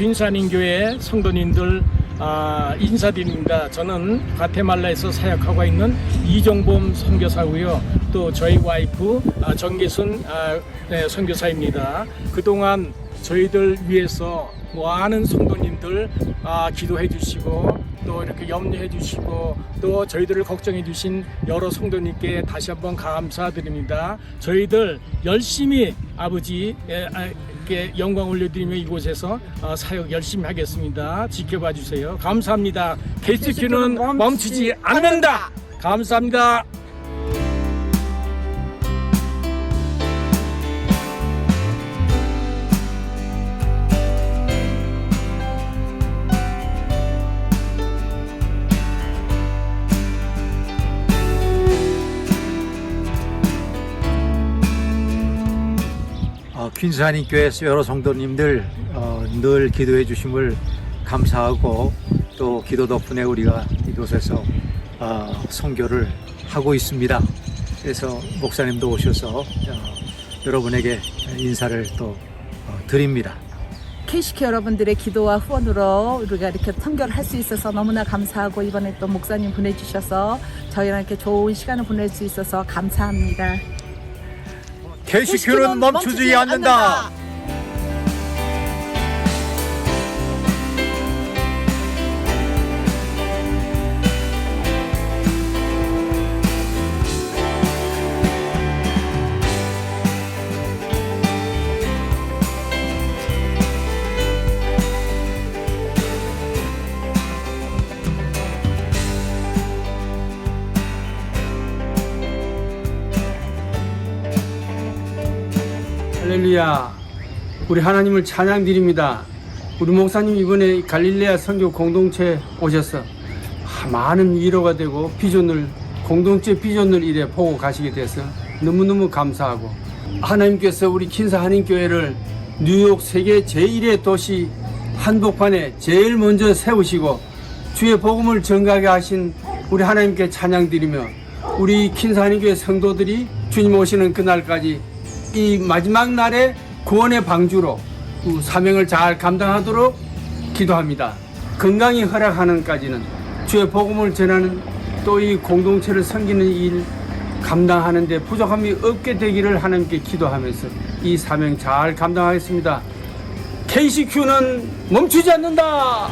빈산인교회 성도님들 아, 인사드립니다. 저는 과테말라에서 사역하고 있는 이종범 선교사고요. 또 저희 와이프 아, 정계순 아, 네, 선교사입니다. 그동안 저희들 위해서 많은 성도님들 아, 기도해 주시고 또 이렇게 염려해 주시고 또 저희들을 걱정해 주신 여러 성도님께 다시 한번 감사드립니다. 저희들 열심히 아버지 에, 아, 께 영광 올려드리며 이곳에서 어, 사역 열심히 하겠습니다. 지켜봐 주세요. 감사합니다. KCQ는 멈추지 않는다. 감사합니다. 어, 퀸스 한인교회 여러 성도님들 어, 늘 기도해 주심을 감사하고 또 기도 덕분에 우리가 이곳에서 어, 선교를 하고 있습니다. 그래서 목사님도 오셔서 어, 여러분에게 인사를 또 어, 드립니다. KCK 여러분들의 기도와 후원으로 우리가 이렇게 선교를 할 수 있어서 너무나 감사하고 이번에 또 목사님 보내주셔서 저희랑 이렇게 좋은 시간을 보낼 수 있어서 감사합니다. KCQ는 멈추지 않는다. 할렐루야. 우리 하나님을 찬양 드립니다. 우리 목사님 이번에 갈릴레아 선교 공동체 오셔서 아, 많은 위로가 되고 비전을 공동체 비전을 이래 보고 가시게 돼서 너무너무 감사하고 하나님께서 우리 킨사 한인교회를 뉴욕 세계 제1의 도시 한복판에 제일 먼저 세우시고 주의 복음을 전가하게 하신 우리 하나님께 찬양 드리며 우리 킨사 한인교회 성도들이 주님 오시는 그날까지 이 마지막 날에 구원의 방주로 그 사명을 잘 감당하도록 기도합니다. 건강이 허락하는까지는 주의 복음을 전하는 또 이 공동체를 섬기는 일 감당하는 데 부족함이 없게 되기를 하나님께 기도하면서 이 사명 잘 감당하겠습니다. KCQ는 멈추지 않는다.